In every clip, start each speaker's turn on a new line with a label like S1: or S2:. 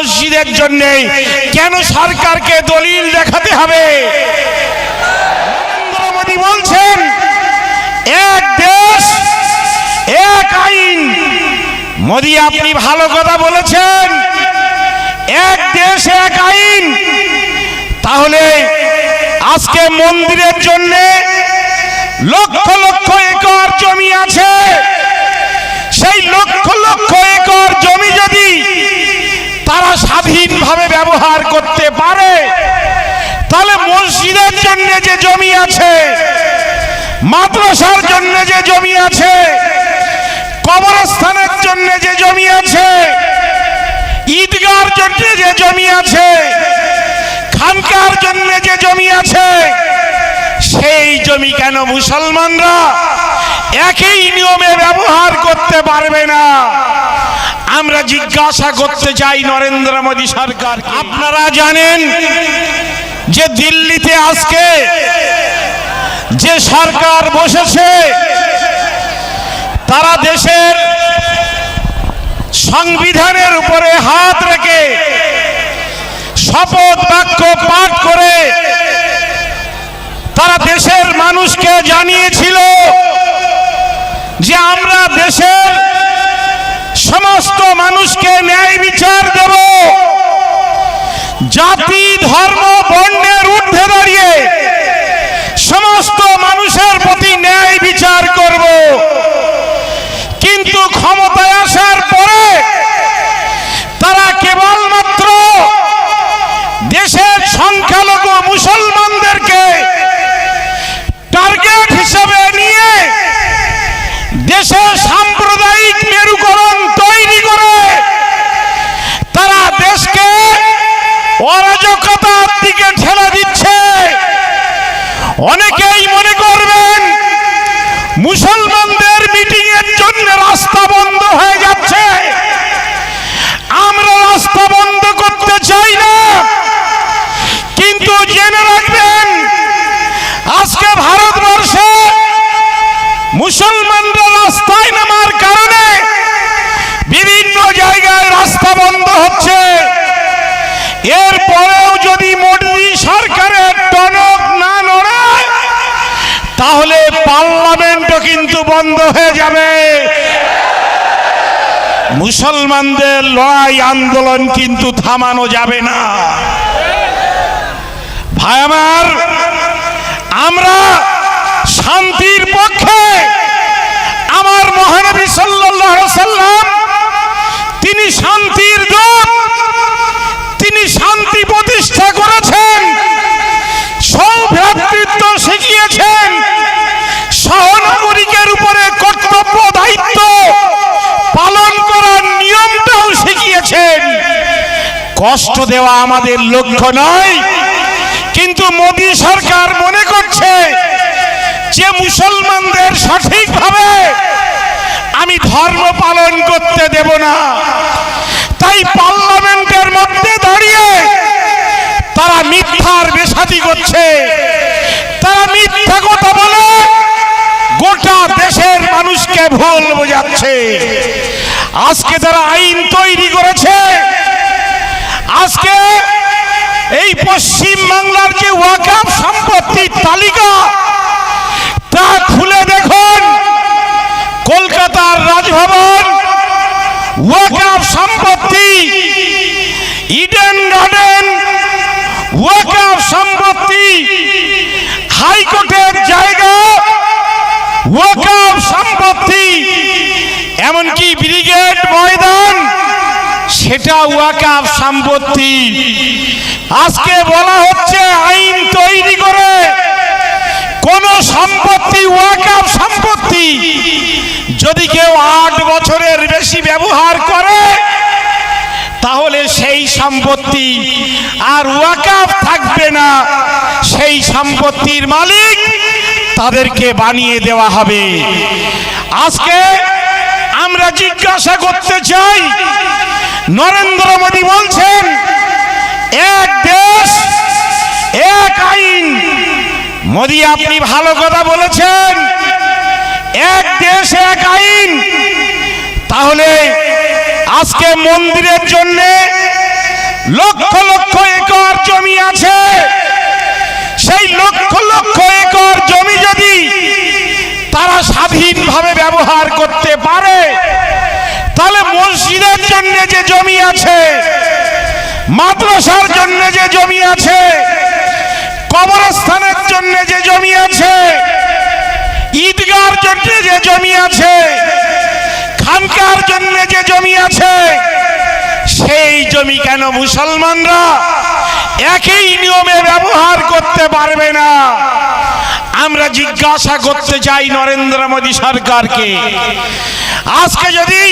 S1: মসজিদের জন্য কেন সরকারকে দলিল দেখাতে হবে? বলছেন, এক দেশ, এক আইন। মোদী, আপনি ভালো কথা বলেছেন। এক দেশ, এক আইন। তাহলে আজকে মন্দিরের জন্য লক্ষ লক্ষ একর জমি আছে। সেই লক্ষ লক্ষ একর জমি যদি তারা স্বাধীনভাবে ব্যবহার করতে পারে। তাহলে মসজিদের জন্য যে জমি আছে, মাদ্রাসার জন্য যে জমি আছে, কবরস্থানের জন্য যে জমি আছে, ঈদগার জন্য যে জমি আছে, খানকার জন্য যে জমি আছে সেই জমি কেন মুসলমানরা একই নিয়মে ব্যবহার করতে পারবে না? আমরা জিজ্ঞাসা করতে চাই নরেন্দ্র মোদী সরকার আপনারা জানেন যে দিল্লিতে আজকে যে সরকার বসেছে, তারা দেশের সংবিধানের উপরে হাত রেখে শপথ বাক্য পাঠ করে তারা দেশের মানুষকে জানিয়েছিল যে আমরা দেশের সমস্ত মানুষকে ন্যায় বিচার দেব। জাতি, ধর্ম, বর্ণের ঊর্ধ্বে দাঁড়িয়ে সমস্ত মানুষের প্রতি ন্যায় বিচার করব। কিন্তু ক্ষমতায় আসার পরে তারা কেবলমাত্র দেশের সংখ্যালঘু মুসলমানদেরকে টার্গেট হিসেবে নিয়ে দেশে সাম্প্রদায়িক মেরুকরণ তৈরি করে তারা দেশকে অরাজকতার দিকে ঠেলে দিচ্ছে অনেকেই মনে করবেন মুসলমানদের মিটিং এর জন্য রাস্তা বন্ধ হয়ে যাচ্ছে আমরা রাস্তা বন্ধ করতে চাই না কিন্তু জেনে রাখবেন আজকে ভারতবর্ষে মুসলমানরা রাস্তায় নামার কারণে বিভিন্ন জায়গায় রাস্তা বন্ধ হচ্ছে এরপরেও যদি মোদী সরকারের টনক না নড়ে তাহলে কিন্তু বন্ধ হয়ে যাবে। মুসলমানদের লড়াই আন্দোলন কিন্তু থামানো যাবে না। ভাই আমার, আমরা শান্তির পক্ষে আমার মহানবী সাল্লাম তিনি শান্তির দূত তিনি শান্তি প্রতিষ্ঠা করেছেন সৌভ্রাতৃত্ব শিখিয়েছেন সহনাগরিকের উপরে কর্তব্য দায়িত্ব পালন করার নিয়মটাও শিখিয়েছেন কষ্ট দেওয়া আমাদের লক্ষ্য নয়। কিন্তু মোদী সরকার মনে করছে যে মুসলমানদের সঠিকভাবে আমি ধর্ম পালন করতে দেব না। তাই পার্লামেন্টের মধ্যে দাঁড়িয়ে তারা মিথ্যার বেসাতি করছে। তারা মিথ্যা কথা বলে গোটা দেশের মানুষকে ভুল বোঝাচ্ছে। আজকে তারা আইন তৈরি করেছে আজকে এই পশ্চিম বাংলার যে ওয়াকাফ সম্পত্তির তালিকা, তা খুলে দেখুন। কলকাতার রাজভবন ওয়াকাফ সম্পত্তি ইডেন গার্ডেন ওয়াকাফ সম্পত্তি, হাইকোর্টের জায়গা ওয়াকাফ সম্পত্তি এমনকি ব্রিগেড ময়দান সেটা ওয়াকাফ সম্পত্তি। আজকে বলা হচ্ছে আইন তৈরি করে কোন সম্পত্তি ওয়াকাফ সম্পত্তি যদি কেউ আট বছরের বেশি ব্যবহার করে, তাহলে সেই সম্পত্তি আর ওয়াকাফ থাকবে না। সেই সম্পত্তির মালিক তাদেরকে বানিয়ে দেওয়া হবে। আজকে আমরা জিজ্ঞাসা করতে চাই নরেন্দ্র মোদী বলছেন, এক দেশ, এক আইন। মোদী, আপনি ভালো কথা বলেছেন। এক দেশ, এক আইন। তাহলে আজকে মন্দিরের জন্য লক্ষ লক্ষ একর জমি আছে। সেই লক্ষ লক্ষ একর জমি যদি তারা স্বাধীনভাবে ব্যবহার করতে পারে তাহলে মসজিদের জন্য যে জমি আছে, মাদ্রাসার জন্য যে জমি আছে, কবরস্থানের জন্য যে জমি আছে, ঈদগার জন্য যে জমি আছে, খানকার জন্য যে জমি আছে, সেই জমি কেন মুসলমানরা একই নিয়মে ব্যবহার করতে পারবে না? আমরা জিজ্ঞাসা করতে চাই নরেন্দ্র মোদী সরকারকে। আজকে যদি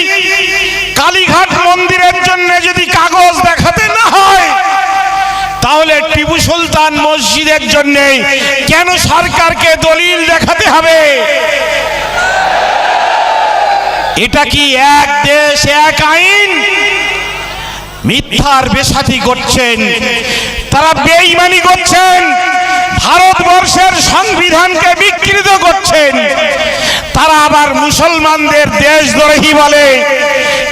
S1: কালীঘাট মন্দিরের জন্য যদি কাগজ দেখাতে না হয়, তাহলে টিপু সুলতান মসজিদের জন্য কেন সরকারকে দলিল দেখাতে হবে? এটা কি এক দেশ, এক আইন? মিথ্যার বেসাতি করছেন, তারা বেঈমানি করছেন। ভারতবর্ষের সংবিধানকে বিকৃত করছেন। তারা আবার মুসলমানদের দেশদ্রোহী বলে?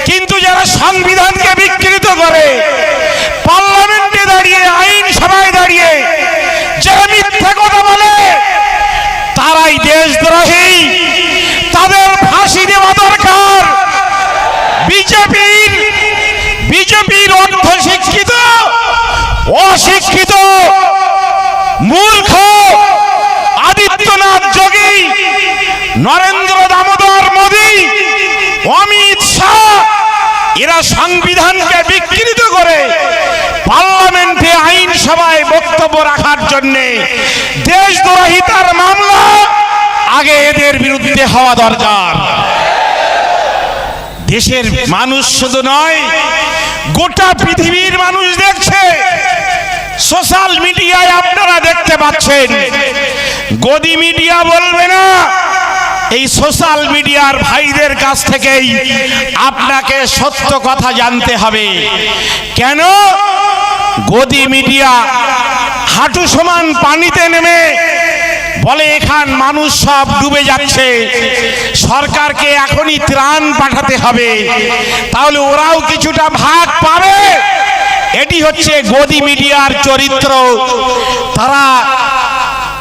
S1: কিন্তু যারা সংবিধানকে বিকৃত করে পার্লামেন্টে দাঁড়িয়ে আইন সভায় দাঁড়িয়ে যারা মিথ্যা কথা বলে তারাই দেশদ্রোহী তাদের ফাঁসি দেওয়া দরকার বিজেপির বিজেপির অর্ধ শিক্ষিত অশিক্ষিত মূর্খ আদিত্যনাথ যোগী নরেন্দ্র দামোদর মোদী, অমিত শাহ, এরা সংবিধানকে বিকৃত করে পার্লামেন্টে আইনসভায় বক্তব্য রাখার জন্যে দেশদ্রোহিতার মামলা আগে এদের বিরুদ্ধে হওয়া দরকার। দেশের মানুষ শুধু নয়, গোটা পৃথিবীর মানুষ দেখছে। সোশ্যাল মিডিয়ায় আপনারা দেখতে পাচ্ছেন। গদি মিডিয়া বলবে না এই সোশ্যাল মিডিয়ার ভাইদের কাছ থেকেই আপনাকে সত্য কথা জানতে হবে। কেন? গদি মিডিয়া হাঁটু সমান পানিতে নেমে বলে, এখান মানুষ সব ডুবে যাচ্ছে। সরকারকে এখনই ত্রাণ পাঠাতে হবে। তাহলে ওরাও কিছুটা ভাগ পাবে। এটি হচ্ছে গদি মিডিয়ার চরিত্র। তারা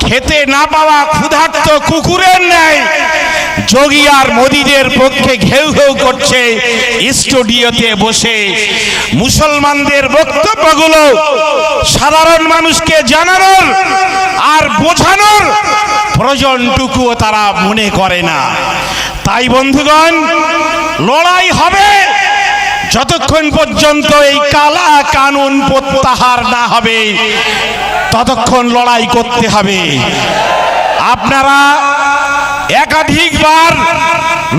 S1: খেতে না পাওয়া ক্ষুধার্ত কুকুরের ন্যায় যোগী আর মোদীদের পক্ষে ঘেউ ঘেউ করছে স্টুডিওতে বসে। মুসলমানদের বক্তব্যগুলো সাধারণ মানুষকে জানানোর আর বোঝানোর প্রয়োজনটুকুও তারা মনে করে না। তাই বন্ধুগণ, লড়াই হবে। যতক্ষণ পর্যন্ত এই কালা কানুন প্রত্যাহার না হবে, ততক্ষণ লড়াই করতে হবে। আপনারা একাধিকবার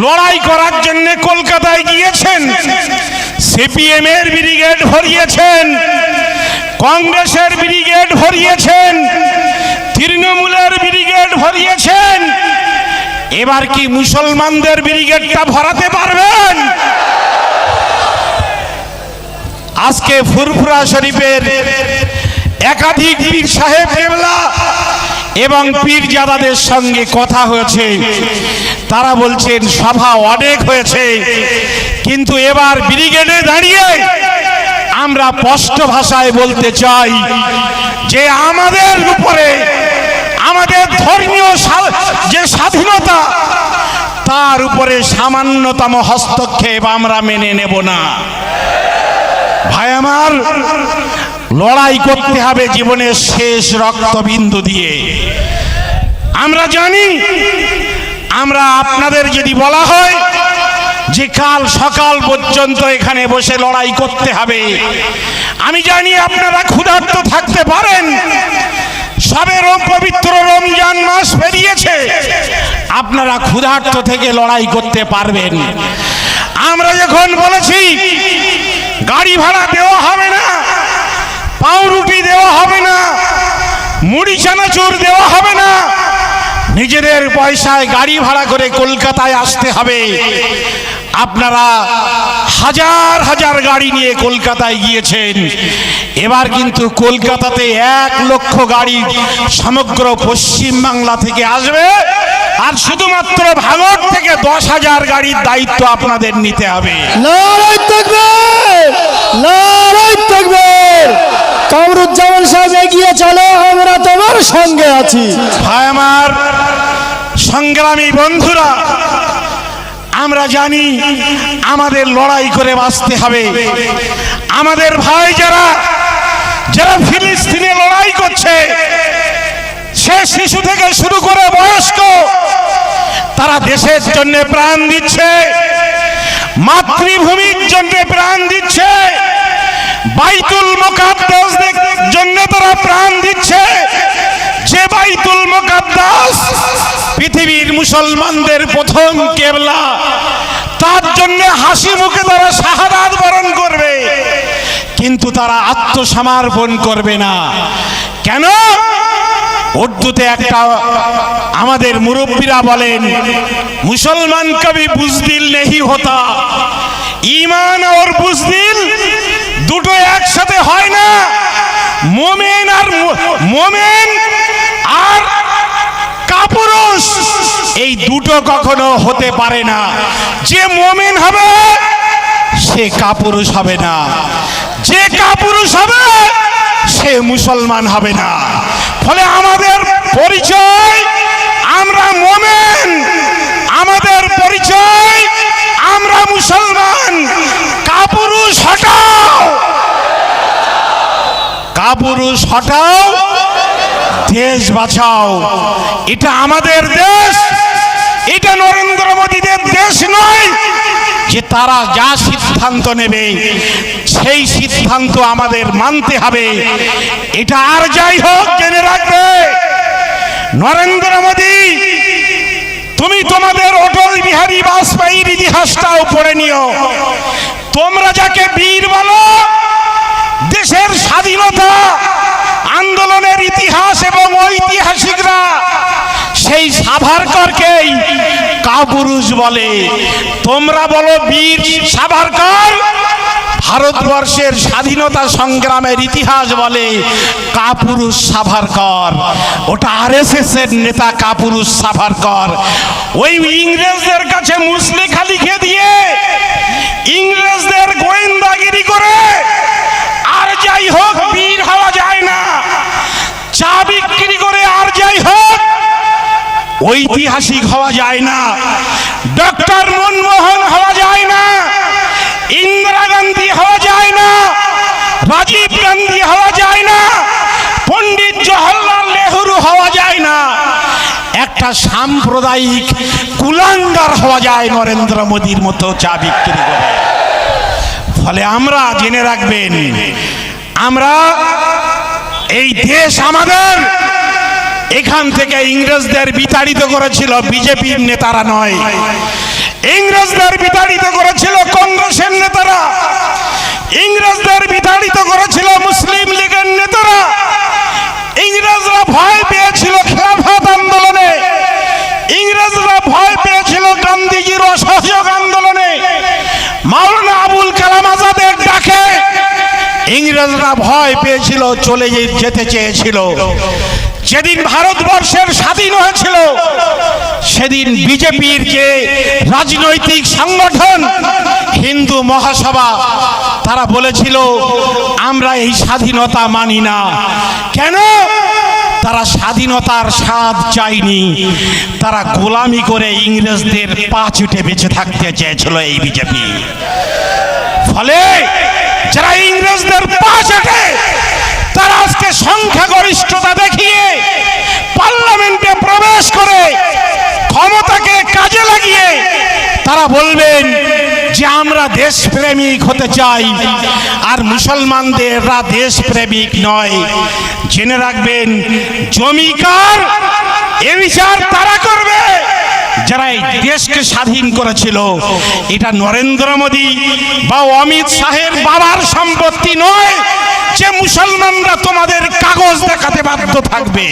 S1: লড়াই করার জন্য কলকাতায় গিয়েছেন সিপিএম এর ব্রিগেড ভরিয়েছেন, কংগ্রেসের ব্রিগেড ভরিয়েছেন, তৃণমূলের ব্রিগেড ভরিয়েছেন। এবার কি মুসলমানদের ব্রিগেডটা ভরাতে পারবেন? আজকে ফুরফুরা শরীফের একাধিক পীর সাহেব কেবলা এবং পীরজাদাদের সঙ্গে কথা হয়েছে। তারা বলছেন, সভা অনেক হয়েছে, কিন্তু এবার ব্রিগেডে দাঁড়িয়ে আমরা স্পষ্ট ভাষায় বলতে চাই যে আমাদের উপরে আমাদের ধর্মীয় যে স্বাধীনতা, তার উপরে সামান্যতম হস্তক্ষেপ আমরা মেনে নেব না। ভাই আমার, লড়াই করতে হবে জীবনের শেষ রক্তবিন্দু দিয়ে। আমরা জানি, আমরা আপনাদের যদি বলা হয় যে কাল সকাল পর্যন্ত এখানে বসে লড়াই করতে হবে, আমি জানি আপনারা ক্ষুধার্ত থাকতে পারেন। সবে পবিত্র রমজান মাস পেরিয়েছে, আপনারা ক্ষুধার্ত থেকে লড়াই করতে পারবেন। আমরা যখন বলেছি গাড়ি ভাড়া দেওয়া হবে না। পাউরুটি দেওয়া হবে না। মুড়ি চানাচুর দেওয়া হবে না। নিজেদের পয়সায় গাড়ি ভাড়া করে কলকাতায় আসতে হবে। আপনারা হাজার হাজার গাড়ি নিয়ে কলকাতায় গিয়েছেন। এবার কিন্তু কলকাতাতে এক লক্ষ গাড়ি সমগ্র পশ্চিম বাংলা থেকে আসবে। আর শুধুমাত্র ভাঙর থেকে দশ হাজার গাড়ির দায়িত্ব আপনাদের নিতে হবে।
S2: কামরুজ্জামান সাহেব এগিয়ে চলো আমরা তোমার সঙ্গে আছি।
S1: ভাই আমার সংগ্রামী বন্ধুরা আমরা জানি আমাদের লড়াই করে বাঁচতে হবে। আমাদের ভাই যারা যারা ফিলিস্তিনে লড়াই করছে সে শিশু থেকে শুরু করে বয়স্ক, তারা দেশের জন্য প্রাণ দিচ্ছে, মাতৃভূমির জন্য প্রাণ দিচ্ছে, বাইতুল মোকাদ্দাস জন্য তারা প্রাণ দিচ্ছে। যে বাইতুল মোকাদ্দাস পৃথিবীর মুসলমানদের প্রথম কেবলা, তার জন্য হাসি মুখে তারা শাহাদাত বরণ করবে, কিন্তু তারা আত্মসমর্পণ করবে না। কেন? উর্দুতে একটা আমাদের মুরব্বীরা বলেন, মুসলমান কবি বুজদিল নেহি হতা। ইমান আর বুজদিল দুটো একসাথে হয় না। মোমেন আর মোমেন আর কাপুরুষ। এই দুটো কখনো হতে পারে না। যে মোমেন হবে, সে কাপুরুষ হবে না। যে কাপুরুষ হবে, সে মুসলমান হবে না। ফলে আমাদের পরিচয়, আমরা মোমেন। আমাদের পরিচয়, আমরা মুসলমান। কাপুরুষ, হটাও। কাপুরুষ, হটাও। দেশ বাঁচাও। এটা আমাদের দেশ। এটা নরেন্দ্র মোদীদের দেশ নয় যে তারা যা সিদ্ধান্ত নেবে, সেই সিদ্ধান্ত আমাদের মানতে হবে। এটা আর যাই হোক জেনে রাখবে নরেন্দ্র মোদী, তুমি তোমাদের অটল বিহারী বাজপেয়ীর ইতিহাসটাও পড়ে নিও। তোমরা যাকে বীর বলো, দেশের স্বাধীনতা, আন্দোলনের ইতিহাস এবং ঐতিহাসিকরা, সেই সাভারকরকেই কাপুরুষ বলে। তোমরা বলো বীর সাভারকর ভারতবর্ষের স্বাধীনতা সংগ্রামের ইতিহাস বলে কাপুরুষ সাভারকর। ওটা আরএসএস এর নেতা কাপুরুষ সাভারকর। ওই ইংরেজদের কাছে মুসলেখা লিখে দিয়ে ইংরেজদের গোয়েন্দাগিরি করে আর যাই হোক, বীর হওয়া যায় না। চা বিক্রি করে আর যাই হোক, ঐতিহাসিক হওয়া যায় না। ডক্টর মনমোহন হওয়া যায় না। ইন্দিরা গান্ধী হওয়া যায় না, রাজীব গান্ধী হওয়া যায় না, পণ্ডিত জওহরলাল নেহরু হওয়া যায় না। একটা সাম্প্রদায়িক কুলাঙ্গার হওয়া যায় নরেন্দ্র মোদীর মতো চা বিক্রি করে। ফলে আমরা জেনে রাখবেন, আমরা এই দেশ আমাদের। এখান থেকে ইংরেজদের বিতাড়িত করেছিল বিজেপির নেতারা নয়। ইংরেজদের বিতাড়িত করেছিল কংগ্রেসের নেতারা। ইংরেজদের বিতাড়িত করেছিল মুসলিম লীগের নেতারা। ইংরেজরা ভয় পেয়েছিল খেলাফত আন্দোলনে। ইংরেজরা ভয় পেয়েছিল গান্ধীজির অসহযোগ আন্দোলনে। মাওলানা আবুল কালাম আজাদের ডাকে। ইংরেজরা ভয় পেয়েছিল, চলে যেতে চেয়েছিল। যেদিন ভারতবর্ষের স্বাধীন হয়েছিল, সেদিন বিজেপির যে রাজনৈতিক সংগঠন, হিন্দু মহাসভা, তারা বলেছিল, আমরা এই স্বাধীনতা মানি না। কেন? তারা স্বাধীনতার স্বাদ চায়নি। তারা গোলামি করে ইংরেজদের পা চুটে বেঁচে থাকতে চেয়েছিল এই বিজেপি। ফলে, যারা ইংরেজদের পা চাটে তারা আজকে সংখ্যাগরিষ্ঠতা দেখিয়ে পার্লামেন্টে প্রবেশ করে ক্ষমতাকে কাজে লাগিয়ে তারা বলবেন যে আমরা দেশপ্রেমিক হতে চাই আর মুসলমানদেররা দেশপ্রেমিক নয়। জেনে রাখবেন, জমিকার এ বিচার তারা করবে। যারা এই দেশকে স্বাধীন করেছিল, এটা নরেন্দ্র মোদী বা অমিত শাহের বাবার সম্পত্তি নয়। যে মুসলমানরা তোমাদের কাগজ দেখাতে বাধ্য থাকবে,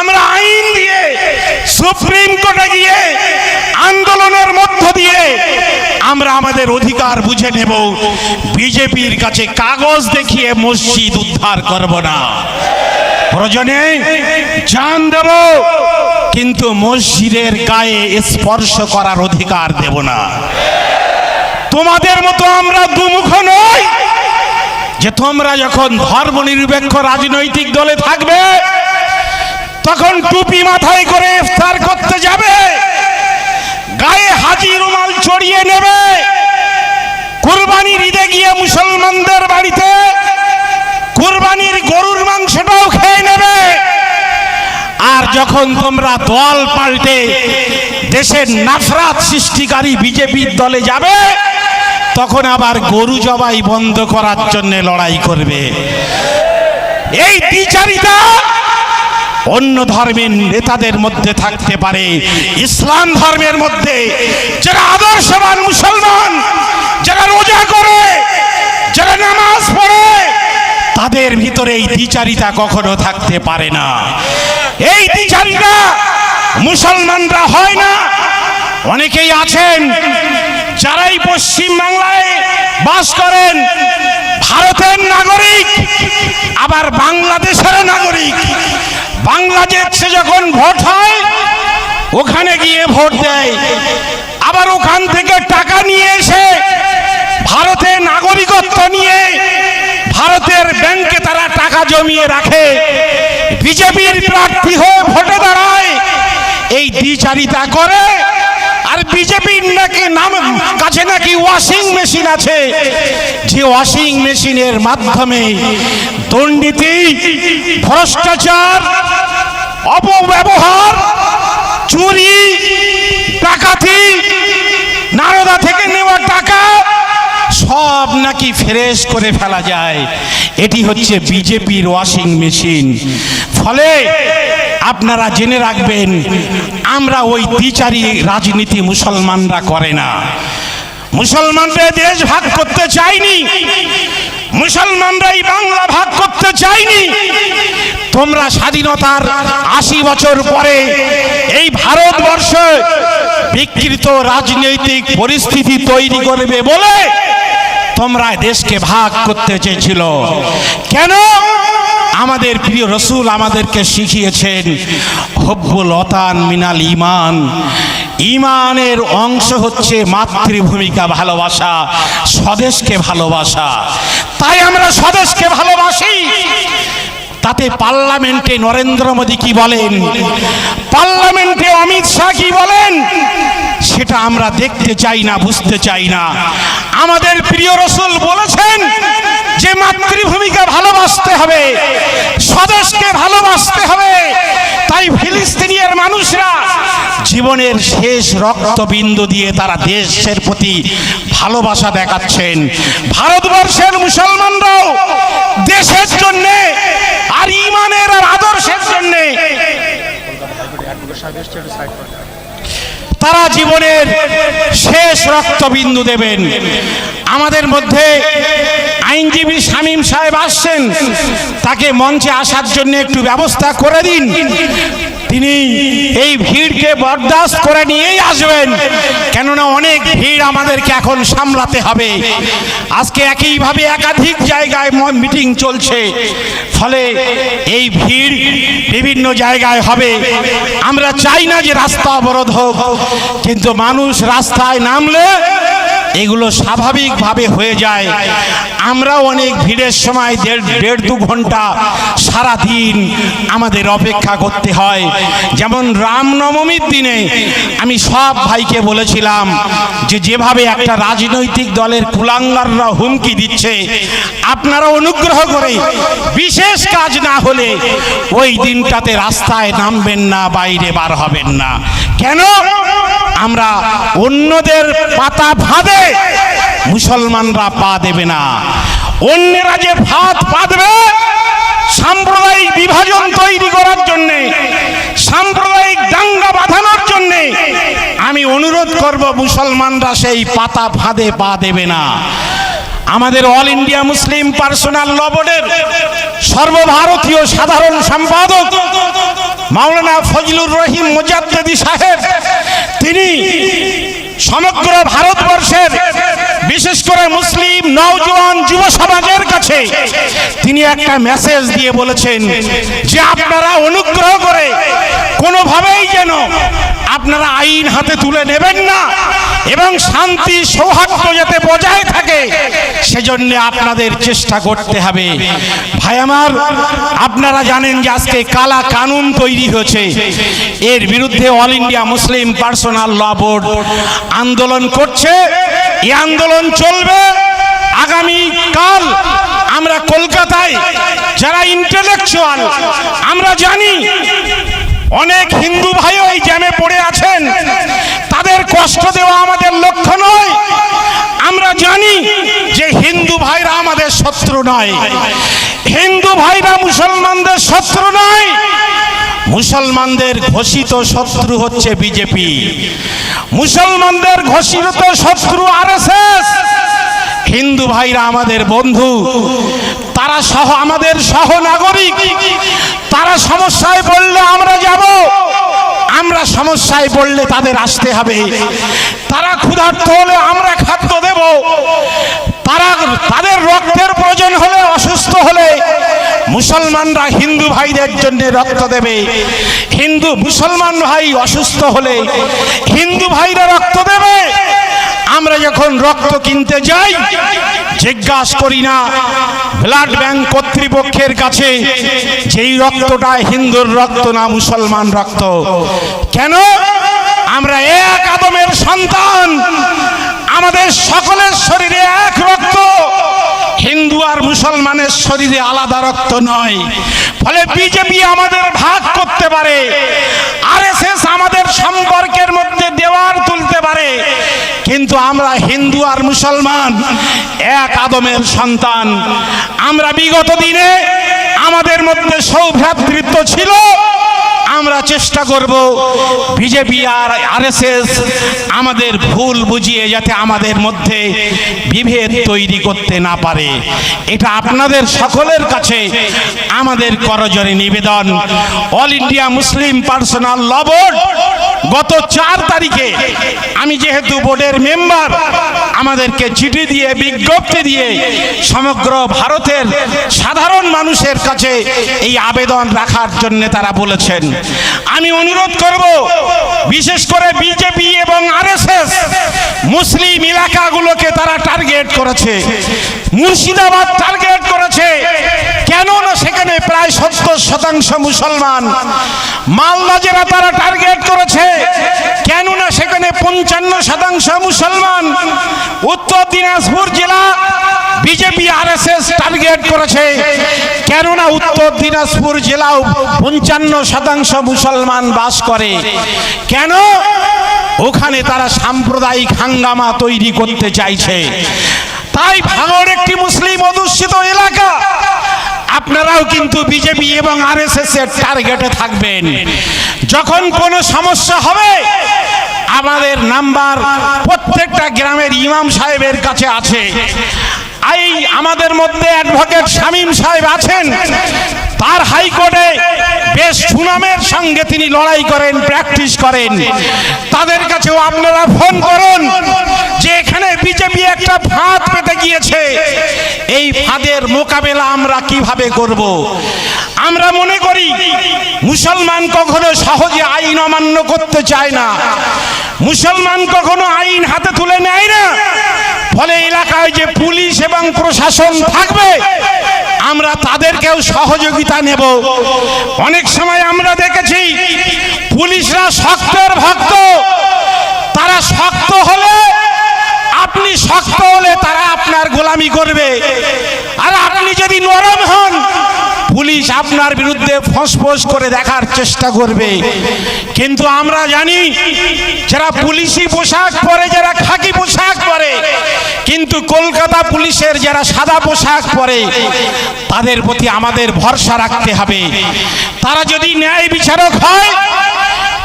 S1: আমরা আইন দিয়ে সুপ্রিম কোর্টে গিয়ে আন্দোলনের মধ্য দিয়ে আমরা আমাদের অধিকার বুঝে নেব। বিজেপির কাছে কাগজ দেখিয়ে মসজিদ উদ্ধার করব না। প্রয়োজনে জান দেব, কিন্তু মসজিদের গায়ে স্পর্শ করার অধিকার দেব না। তোমাদের মতো আমরা দুমুখ নই। যে তোমরা যখন ধর্ম নিরপেক্ষ রাজনৈতিক দলে থাকবে, তখন টুপি মাথায় করে ইফতার করতে যাবে, গায়ে হাজি রুমাল চড়িয়ে নেবে, কুরবানির ঈদে গিয়ে মুসলমানদের বাড়িতে কুরবানির গরুর মাংসটাও খেয়ে নেবে। আর যখন তোমরা দল পাল্টে দেশের নাফরাত সৃষ্টিকারী বিজেপির দলে যাবে তখন আবার গরু জবাই বন্ধ করার জন্য লড়াই করবে। এই দ্বিচারিতা অন্য ধর্মের নেতাদের মধ্যে থাকতে পারে, ইসলাম ধর্মের মধ্যে। যারা আদর্শবান মুসলমান, যারা রোজা করে, যারা নামাজ পড়ে, তাদের ভিতরে এই দ্বিচারিতা কখনো থাকতে পারে না। এই দ্বিচারিতা মুসলমানরা হয় না, অনেকেই আছেন যারাই পশ্চিম বাংলায় বাস করেন, ভারতের নাগরিক, আবার বাংলাদেশের নাগরিক, বাংলাদেশে যখন ভোট হয়, ওখানে গিয়ে ভোট দেয়। আবার ওখান থেকে টাকা নিয়ে এসে ভারতে নাগরিকত্ব নিয়ে ভারতের ব্যাংকে তারা টাকা জমিয়ে রাখে। বিজেপির প্রার্থী হয়ে ভোটে দাঁড়ায়। এই দ্বিচারিতা করে আর বিজেপির নাকি নাম কাছে নাকি ওয়াশিং মেশিন আছে। যে ওয়াশিং মেশিনের মাধ্যমে দুর্নীতি, ভ্রষ্টাচার, অপব্যবহার, চুরি, ডাকাতি, নারদা থেকে নেওয়া টাকা সব নাকি ফ্রেশ করে ফেলা যায়। এটি হচ্ছে বিজেপির ওয়াশিং মেশিন ফলে আপনারা জেনে রাখবেন, আমরা ওই দ্বিচারী রাজনীতি মুসলমানরা করে না। মুসলমানরা দেশ ভাগ করতে চাইনি মুসলমানরা এই বাংলা ভাগ করতে চাইনি। তোমরা স্বাধীনতার আশি বছর পরে এই ভারতবর্ষ বিকৃত রাজনৈতিক পরিস্থিতি তৈরি করবে বলে তোমরা দেশকে ভাগ করতে চেয়েছিল। কেন? আমাদের প্রিয় রসুল আমাদেরকে শিখিয়েছেন, হব্বুল অতান মিনাল ইমান ইমানের অংশ হচ্ছে মাতৃভূমিকা ভালোবাসা, স্বদেশকে ভালোবাসা। তাই আমরা স্বদেশকে ভালোবাসি। তাতে পার্লামেন্টে নরেন্দ্র মোদী কি বলেন? পার্লামেন্টে অমিত শাহ কি বলেন? সেটা আমরা দেখতে চাই না, বুঝতে চাই না। আমাদের প্রিয় রসুল বলেছেন যে মাতৃভূমিকে ভালোবাসতে হবে, স্বদেশকে ভালোবাসতে হবে তাই ফিলিস্তিনিয়ার মানুষরা জীবনের শেষ রক্তবিন্দু দিয়ে তারা দেশের প্রতি ভালোবাসা দেখাচ্ছেন। ভারতবর্ষের মুসলমানরাও দেশের জন্য আর ইমানের আর আদর্শের জন্যে। তারা জীবনের শেষ রক্তবিন্দু দেবেন। আমাদের মধ্যে আইনজীবী শামীম সাহেব আসছেন। তাকে মঞ্চে আসার জন্য একটু ব্যবস্থা করে দিন। তিনি এই ভিড়কে বরদাস্ত করে নিয়েই আসবেন। কেননা অনেক ভিড় আমাদেরকে এখন সামলাতে হবে। আজকে একইভাবে একাধিক জায়গায় মিটিং চলছে। ফলে এই ভিড় বিভিন্ন জায়গায় হবে। আমরা চাই না যে রাস্তা অবরোধ হোক, কিন্তু মানুষ রাস্তায় নামলে এগুলো স্বাভাবিকভাবে হয়ে যায়। আমরাও অনেক ভিড়ের সময় দেড় দেড় দু ঘণ্টা সারা দিন আমাদের অপেক্ষা করতে হয়। যেমন রামনবমীর দিনে আমি সব ভাইকে বলেছিলাম যে যেভাবে একটা রাজনৈতিক দলের কুলাঙ্গাররা হুমকি দিচ্ছে, আপনারা অনুগ্রহ করে বিশেষ কাজ না হলে ওই দিনটাতে রাস্তায় নামবেন না, বাইরে বার হবেন না। কেন? আমরা অন্যদের পাতা ফাঁদে, মুসলমানরা পা দেবে না। অন্যরা যে ফাঁদ পাতবে সাম্প্রদায়িক বিভাজন তৈরি করার জন্যে, সাম্প্রদায়িক দাঙ্গা বাঁধানোর জন্যে আমি অনুরোধ করব, মুসলমানরা সেই পাতা ফাঁদে পা দেবে না। আমাদের All India Muslim Personal Law বোর্ডের সর্বভারতীয় সাধারণ সম্পাদক মাওলানা ফজলুর রহিম মুজাদ্দেদি সাহেব তিনি সমগ্র ভারতবর্ষের, বিশেষ করে মুসলিম নওজোয়ান যুব সমাজের কাছে তিনি একটা মেসেজ দিয়ে বলেছেন যে আপনারা অনুগ্রহ করে কোনোভাবেই যেন আপনারা আইন হাতে তুলে নেবেন না এবং শান্তি সৌহার্দ্য যাতে বজায় থাকে, সেজন্য আপনাদের চেষ্টা করতে হবে। ভাই আমার, আপনারা জানেন যে আজকে কালা কানুন তৈরি হয়েছে। এর বিরুদ্ধে All India Muslim Personal Law Board আন্দোলন করছে। এই আন্দোলন চলবে আগামী কাল আমরা কলকাতায় যারা ইন্টেলেকচুয়াল আমরা জানি অনেক হিন্দু ভাই ওই জ্যামে পড়ে আছেন। তাদের কষ্ট দেওয়া আমাদের লক্ষ্য নয়। আমরা জানি যে হিন্দু ভাইরা আমাদের শত্রু নয়। হিন্দু ভাইরা মুসলমানদের শত্রু নয়। মুসলমানদের ঘোষিত শত্রু হচ্ছে বিজেপি। মুসলমানদের ঘোষিত শত্রু আরএসএস। হিন্দু ভাইরা আমাদের বন্ধু। তারা সহ আমাদের সহ নাগরিক। তারা সমস্যায় পড়লে আমরা যাব। আমরা সমস্যায় পড়লে তাদের আসতে হবে। তারা ক্ষুধার্ত হলে আমরা খাদ্য দেব। তারা তাদের রক্তের প্রয়োজন হলে অসুস্থ হলে মুসলমানরা হিন্দু ভাইদের জন্য রক্ত দেবে। হিন্দু মুসলমান ভাই অসুস্থ হলে হিন্দু ভাইরা রক্ত দেবে। আমরা যখন রক্ত কিনতে যাই, জিজ্ঞাসা করি না, ব্লাড ব্যাংক কর্তৃপক্ষের কাছে যেই রক্তটা হিন্দুর রক্ত না মুসলমান রক্ত। কেন? আমরা এক আদমের সন্তান, আমাদের সকলের শরীরে এক রক্ত, হিন্দু আর মুসলমানের শরীরে আলাদা রক্ত নয়। ফলে বিজেপি আমাদের ভাগ করতে পারে, আরএসএস আমাদের সম্পর্কের মধ্যে দেওয়ার তুলতে পারে। কিন্তু আমরা হিন্দু আর মুসলমান, এক আদমের সন্তান। আমরা বিগত দিনে আমাদের মধ্যে সৌভ্রাতৃত্ব ছিল। আমরা চেষ্টা করব বিজেপি আর আরএসএস আমাদের ভুল বুঝিয়ে যাতে আমাদের মধ্যে বিভেদ তৈরি করতে না পারে। এটা আপনাদের সকলের কাছে আমাদের করজরে নিবেদন। All India Muslim Personal Law Board গত চার তারিখে আমি যেহেতু বোর্ডের মেম্বার, আমাদেরকে চিঠি দিয়ে, বিজ্ঞপ্তি দিয়ে সমগ্র ভারতের সাধারণ মানুষের কাছে এই আবেদন রাখার জন্য তারা বলেছেন। আমি অনুরোধ করব, বিশেষ করে বিজেপি এবং আরএসএস মুসলিম এলাকাগুলোকে তারা টার্গেট করেছে। মুর্শিদাবাদ টার্গেট করেছে। কেন না সেখানে প্রায় সত্তর শতাংশ মুসলমান। মালদা জেলা তারা টার্গেট করেছে। কেননা সেখানে পঞ্চান্ন শতাংশ মুসলমান। উত্তর দিনাজপুর জেলা বিজেপি, আরএসএস টার্গেট করেছে। কেননা উত্তর দিনাজপুর জেলাও পঞ্চান্ন শতাংশ মুসলমান বাস করে। কেন? ওখানে তারা সাম্প্রদায়িক হাঙ্গামা তৈরি করতে চাইছে। তাই ভাঙড় একটি মুসলিম অধ্যুষিত এলাকা। আপনারাও কিন্তু বিজেপি এবং আরএসএস এর টার্গেটে থাকবেন। যখন কোনো সমস্যা হবে, আমাদের নাম্বার প্রত্যেকটা গ্রামের ইমাম সাহেবের কাছে আছে। এই আমাদের মধ্যে অ্যাডভোকেট শামীম সাহেব আছেন। তার হাইকোর্টে বেশ সুনামের সঙ্গে তিনি লড়াই করেন, প্র্যাকটিস করেন। তাদের কাছেও আপনারা ফোন করুন যে বিজেপি একটা ফাঁদ পেতে গিয়েছে। এই ফাঁদের মোকাবেলা আমরা কীভাবে করব? আমরা মনে করি, মুসলমান কখনো সহজে আইন অমান্য করতে চায় না। মুসলমান কখনো আইন হাতে তুলে নেয় না। ফলে এলাকায় যে পুলিশ এবং প্রশাসন থাকবে, আমরা তাদেরকেও সহযোগিতা নেব। অনেক সময় আমরা দেখেছি, পুলিশরা শক্তের ভক্ত। তারা শক্ত হলে আপনি শক্ত হলে তারা আপনার গোলামি করবে। আর আপনি যদি নরম হন, পুলিশ আপনার বিরুদ্ধে ফসফস করে দেখার চেষ্টা করবে। কিন্তু আমরা জানি, যারা পুলিশি পোশাক পরে, যারা খাকি পোশাক পরে, কিন্তু কলকাতা পুলিশের যারা সাদা পোশাক পরে, তাদের প্রতি আমাদের ভরসা রাখতে হবে। তারা যদি ন্যায় বিচারক হয়,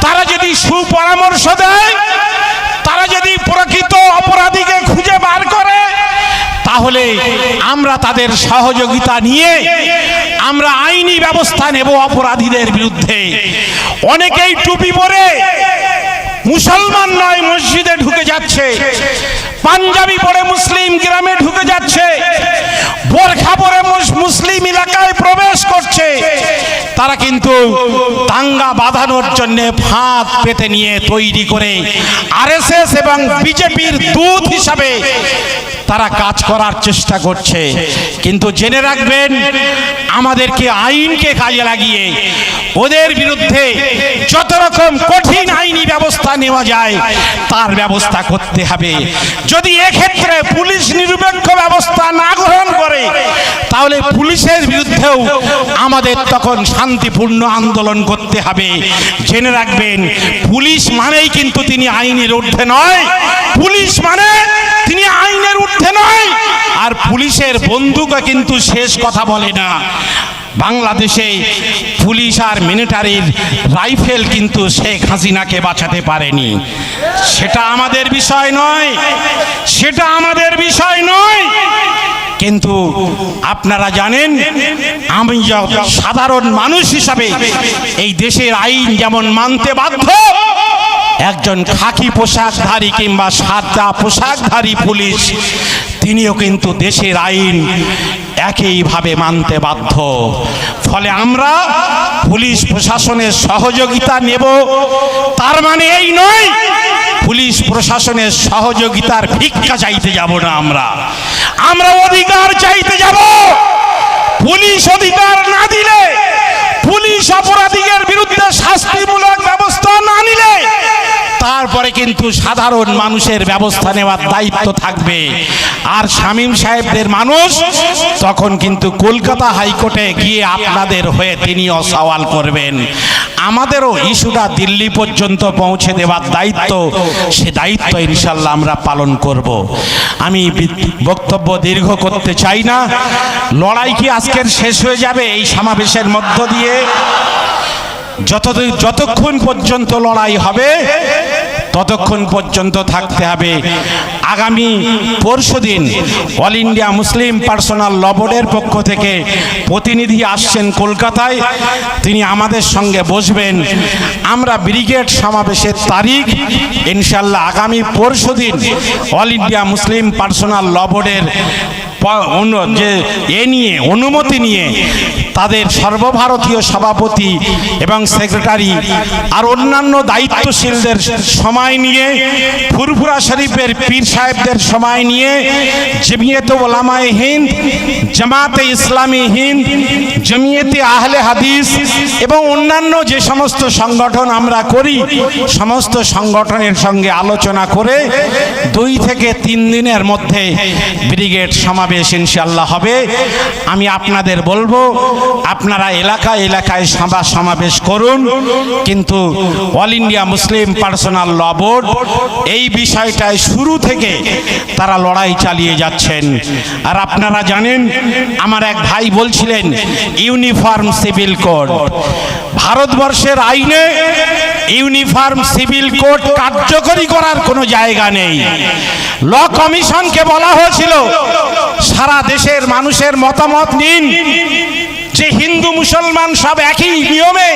S1: তারা যদি সুপরামর্শ দেয়, তারা যদি প্রকৃত অপরাধীকে খুঁজে বার করে তাহলে আমরা তাদের সহযোগিতা নিয়ে আমরা আইনি ব্যবস্থা নেব অপরাধীদের বিরুদ্ধে। অনেকেই টুপি পরে মুসলমান নয়, মসজিদে ঢুকে যাচ্ছে। পাঞ্জাবি পরে মুসলিম গ্রামে ঢুকে যাচ্ছে। বোরখা পরে মুসলিম এলাকায় প্রবেশ করছে। তারা কিন্তু দাঙ্গা বাঁধানোর জন্য ফাঁদ পেতে নিয়ে তৈরি করে আরএসএস এবং বিজেপির দূত হিসাবে তারা কাজ করার চেষ্টা করছে। কিন্তু জেনে রাখবেন, আমাদেরকে আইনকে কাজে লাগিয়ে ওদের বিরুদ্ধে যত রকম কঠিন আইনি ব্যবস্থা নেওয়া যায়, তার ব্যবস্থা করতে হবে। যদি এক্ষেত্রে পুলিশ নিরপেক্ষ ব্যবস্থা না গ্রহণ করে, তাহলে পুলিশের বিরুদ্ধেও আমাদের তখন শান্তিপূর্ণ আন্দোলন করতে হবে। জেনে রাখবেন, পুলিশ মানেই কিন্তু তিনি আইনের ঊর্ধ্বে নয়। পুলিশ মানে তিনি আইনের ঊর্ধ্বে নয়। আর পুলিশের বন্দুকও কিন্তু শেষ কথা বলে না। বাংলাদেশে পুলিশ আর মিলিটারির রাইফেল কিন্তু শেখ হাসিনাকে বাঁচাতে পারেনি। সেটা আমাদের বিষয় নয়। সেটা আমাদের বিষয় কিন্তু আপনারা জানেন, আমি সাধারণ মানুষ হিসাবে এই দেশের আইন যেমন মানতে বাধ্য, একজন খাকি পোশাকধারী কিংবা সাদা পোশাকধারী পুলিশ, তিনিও কিন্তু দেশের আইন একইভাবে মানতে বাধ্য। ফলে আমরা পুলিশ প্রশাসনের সহযোগিতা নেব। তার মানে এই নয়, পুলিশ প্রশাসনের সহযোগিতার ভিক্ষা চাইতে যাব না আমরা। আমরা অধিকার চাইতে যাব। পুলিশ অধিকার না দিলে, পুলিশ অপরাধীদের বিরুদ্ধে শাস্তিমূলক ব্যবস্থা না নিলে তারপরে কিন্তু সাধারণ মানুষের ব্যবস্থা নেওয়ার দায়িত্ব থাকবে। আর শামীম সাহেবদের মানুষ তখন কিন্তু কলকাতা হাইকোর্টে গিয়ে আপনাদের হয়ে তিনিও সওয়াল করবেন। আমাদেরও ইস্যুটা দিল্লি পর্যন্ত পৌঁছে দেওয়ার দায়িত্ব, সে দায়িত্ব ইনশাল্লাহ আমরা পালন করব। আমি বক্তব্য দীর্ঘ করতে চাই না। লড়াই কি আজকের শেষ হয়ে যাবে এই সমাবেশের মধ্য দিয়ে? যতদিন, যতক্ষণ পর্যন্ত লড়াই হবে, ততক্ষণ পর্যন্ত থাকতে হবে। আগামী পরশুদিন all India Muslim personal law বোর্ডের পক্ষ থেকে প্রতিনিধি আসছেন কলকাতায়। তিনি আমাদের সঙ্গে বসবেন। আমরা ব্রিগেড সমাবেশের তারিখ ইনশাল্লাহ আগামী পরশুদিন all India Muslim personal law বোর্ডের যে এ নিয়ে, অনুমতি নিয়ে তাদের সর্বভারতীয় সভাপতি এবং সেক্রেটারি আর অন্যান্য দায়িত্বশীলদের সময় নিয়ে, ফুরফুরা শরীফের পীর সাহেবদের সময় নিয়ে, জমিয়ত ওলামায় হিন্দ, জামাতে ইসলামী হিন্দ, জমিয়তে আহলে হাদিস এবং অন্যান্য যে সমস্ত সংগঠন আমরা করি, সমস্ত সংগঠনের সঙ্গে আলোচনা করে দুই থেকে তিন দিনের মধ্যে ব্রিগেড সমাবেশ ইনশাল্লাহ হবে। আমি আপনাদের বলব আপনারা এলাকা এলাকায় সভা সমাবেশ করুন। কিন্তু all India Muslim personal law board এই বিষয়টায় শুরু থেকে তারা লড়াই চালিয়ে যাচ্ছেন। আর আপনারা জানেন, আমার এক ভাই বলছিলেন ইউনিফর্ম সিভিল কোড ভারতবর্ষের আইনে ইউনিফর্ম সিভিল কোড কার্যকরী করার কোনো জায়গা নেই। ল কমিশনকে বলা হয়েছিল, সারা দেশের মানুষের মতামত নিন যে হিন্দু মুসলমান সব একই নিয়মে